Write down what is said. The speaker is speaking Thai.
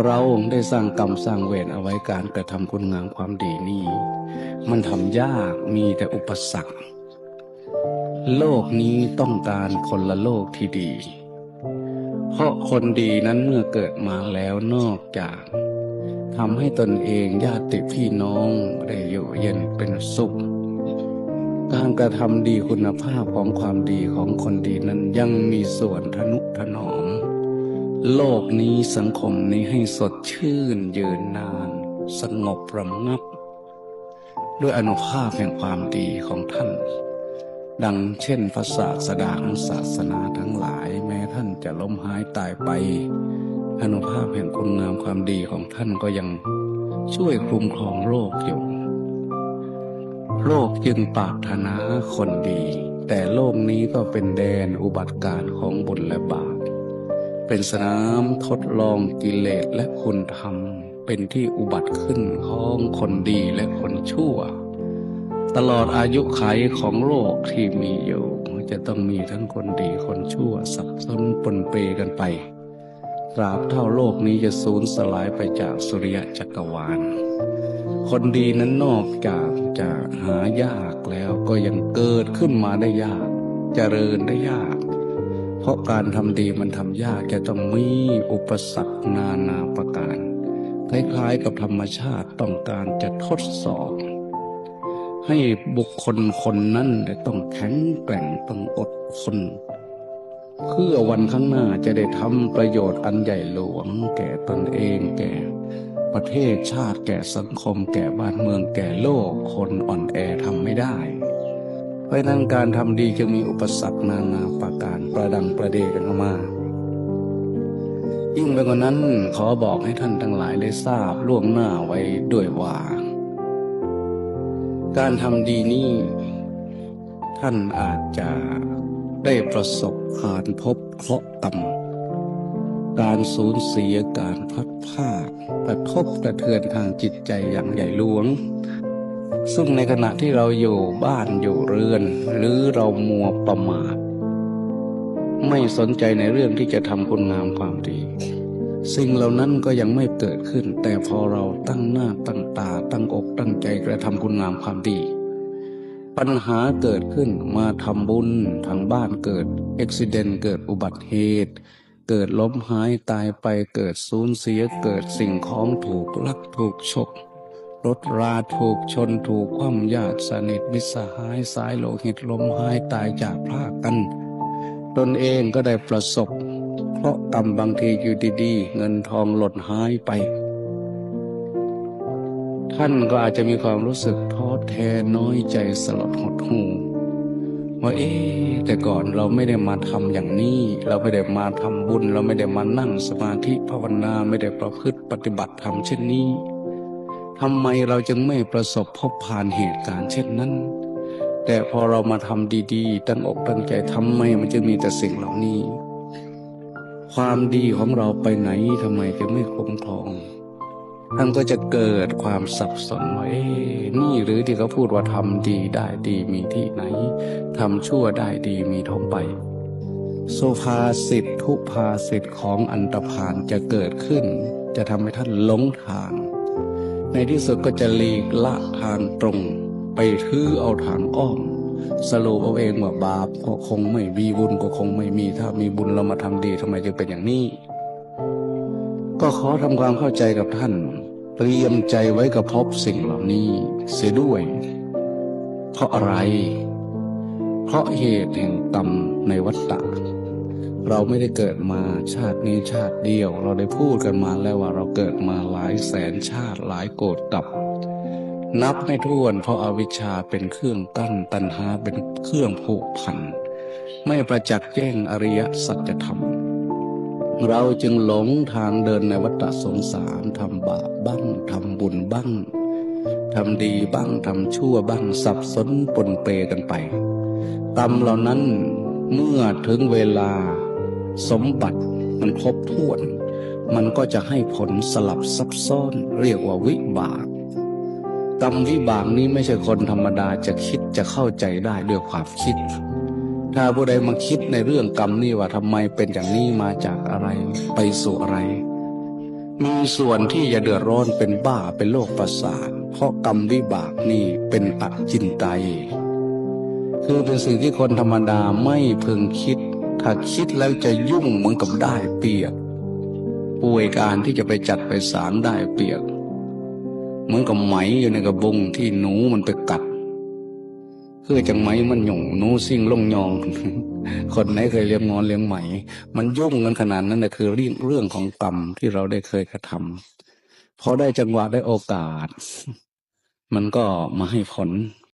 เราได้สร้างกรรมสร้างเวรเอาไว้การกระทำคุณงามความดีนี่ มันทำยากมีแต่อุปสรรค โลกนี้ต้องการคนละโลกที่ดี เพราะคนดีนั้นเมื่อเกิดมาแล้วนอกจากทำให้ตนเองญาติพี่น้องได้อยู่เย็นเป็นสุข การกระทำดีคุณภาพของความดีของคนดีนั้นยังมีส่วนทนุถนอม โลกนี้สังคมนี้ให้สดชื่นยืนนาน สงบระงับ ด้วยอนุภาพแห่งความดีของท่าน ดังเช่นพระศาสดาของศาสนาทั้งหลาย แม้ท่านจะล้มหายตายไป อนุภาพแห่งคุณงามความดีของท่านก็ยังช่วยคุ้มครองโลกอยู่ โลกจึงปรารถนาคนดี แต่โลกนี้ก็เป็นแดนอุบัติการของบุญและบาป เป็นสนามทดลองกิเลสและคุณธรรม เป็นที่อุบัติขึ้นของคนดีและคนชั่ว ตลอดอายุขัยของโลกที่มีอยู่จะต้องมีทั้งคนดีคนชั่วสับสนปนเปกันไป ตราบเท่าโลกนี้จะสูญสลายไปจากสุริยะจักรวาล คนดีนั้นนอกจากจะหายากแล้วก็ยังเกิดขึ้นมาได้ยากเจริญได้ยาก เพราะการทำดีมันทำยากจะต้องมีอุปสรรคนานาประการ คล้ายๆกับธรรมชาติต้องการจะทดสอบ ให้บุคคลคนนั้นต้องแข็งแกร่งต้องอดทนเพื่อวันข้างหน้าจะได้ทำประโยชน์อันใหญ่หลวง แก่ตนเองแก่ประเทศชาติแก่สังคม แก่บ้านเมืองแก่โลก คนอ่อนแอทำไม่ได้ เพราะนั้นการทำดีจึงมีอุปสรรคนานาประการ ดังประเดกันเข้ามายิ่งไปกว่านั้นขอบอกให้ท่านทั้งหลายได้ทราบล่วงหน้าไว้ด้วยว่า การทำดีนี้ท่านอาจจะได้ประสบผ่านพบเคราะห์กรรมการสูญเสียการพลัดพรากกระทบกระเทือนทางจิตใจอย่างใหญ่หลวง ซึ่งในขณะที่เราอยู่บ้านอยู่เรือน หรือเรามัวประมาท ไม่สนใจในเรื่องที่จะทำคุณงามความดี สิ่งเหล่านั้นก็ยังไม่เกิดขึ้น แต่พอเราตั้งหน้าตั้งตา ตั้งอกตั้งใจกระทำคุณงามความดี ปัญหาเกิดขึ้นมาทำบุญทางบ้านเกิดอุบิเหตุเกิดอุบัติเหตุเกิดล้มหายตายไปเกิดสูญเสียเกิดสิ่งของถูกลักถูกฉกรถราถูกชนถูกคว่ำญาติสนิทมิสหายสายโลหิตล้มหายตายจากพรากัน ตนเองก็ได้ประสบ เพราะกรรมบางทีอยู่ดีๆ เงินทองหล่นหายไป ท่านก็อาจจะมีความรู้สึกท้อแท้น้อยใจสลดหดหู่ว่าเอ๊แต่ก่อนเราไม่ได้มาทำอย่างนี้ เราไม่ได้มาทำบุญ เราไม่ได้มานั่งสมาธิภาวนาไม่ได้ประพฤติปฏิบัติธรรมเช่นนี้ทำไมเราจึงไม่ประสบพบผ่านเหตุการณ์เช่นนั้น แต่พอเรามาทำดีๆ ตั้งอกตั้งใจทำไมมันจะมีแต่สิ่งเหล่านี้ ความดีของเราไปไหนทำไมจะไม่คุ้มครองท่านก็จะเกิดความสับสนว่าเอ๊นี่หรือที่เขาพูดว่าทำดีได้ดีมีที่ไหนทำชั่วได้ดีมีทงไป โซภาสิทธทุภาสิทธิของอันตรพานจะเกิดขึ้น จะทำให้ท่านหลงทาง ในที่สุดก็จะหลีกละทางตรง ไปทื่อเอาทางอ้อมสรุปเอาเองว่าบาปก็คงไม่มีบุญก็คงไม่มี ถ้ามีบุญเรามาทำดีทำไมจึงเป็นอย่างนี้ ก็ขอทำความเข้าใจกับท่าน เตรียมใจไว้กับพบสิ่งเหล่านี้ เสียด้วย เพราะอะไร เพราะเหตุแห่งกรรมในวัฏฏะเราไม่ได้เกิดมาชาตินี้ชาติเดียว เราได้พูดกันมาแล้วว่าเราเกิดมาหลายแสนชาติหลายโกรธกับ นับไม่ถ้วนเพราะอาวิชชาเป็นเครื่องกั้นตัณหาเป็นเครื่องผูกพัน ไม่ประจักษ์แจ้งอริยสัจธรรม เราจึงหลงทางเดินในวัฏสงสารทำบาปบ้างทำบุญบ้างทำดีบ้างทำชั่วบ้างสับสนปนเปกันไปกรรมเหล่านั้นเมื่อถึงเวลาสมบัติมันครบถ้วน มันก็จะให้ผลสลับซับซ้อนเรียกว่าวิบาก กรรมวิบากนี้ไม่ใช่คนธรรมดาจะคิดจะเข้าใจได้ด้วยความคิด ถ้าผู้ใดมาคิดในเรื่องกรรมนี่ว่าทำไมเป็นอย่างนี้มาจากอะไรไปสู่อะไร มีส่วนที่จะเดือดร้อนเป็นบ้าเป็นโรคประสาทเพราะกรรมวิบากนี่เป็นอจินไตยคือเป็นสิ่งที่คนธรรมดาไม่พึงคิด ถ้าคิดแล้วจะยุ่งเหมือนกับได้เปียบป่วยการที่จะไปจัดไปสารได้เปียบ เหมือนกับไหมอยู่ในกระบุงที่หนูมันไปกัดคือจังไหมมันหยุ่งหนูซิ่งลงยอง คนไหนเคยเลี้ยงงอนเลี้ยงไหม มันยุ่งกันขนาดนั้นนะคือเรื่องเรื่องของกรรมที่เราได้เคยกระทำพอได้จังหวะได้โอกาส มันก็มาให้ผล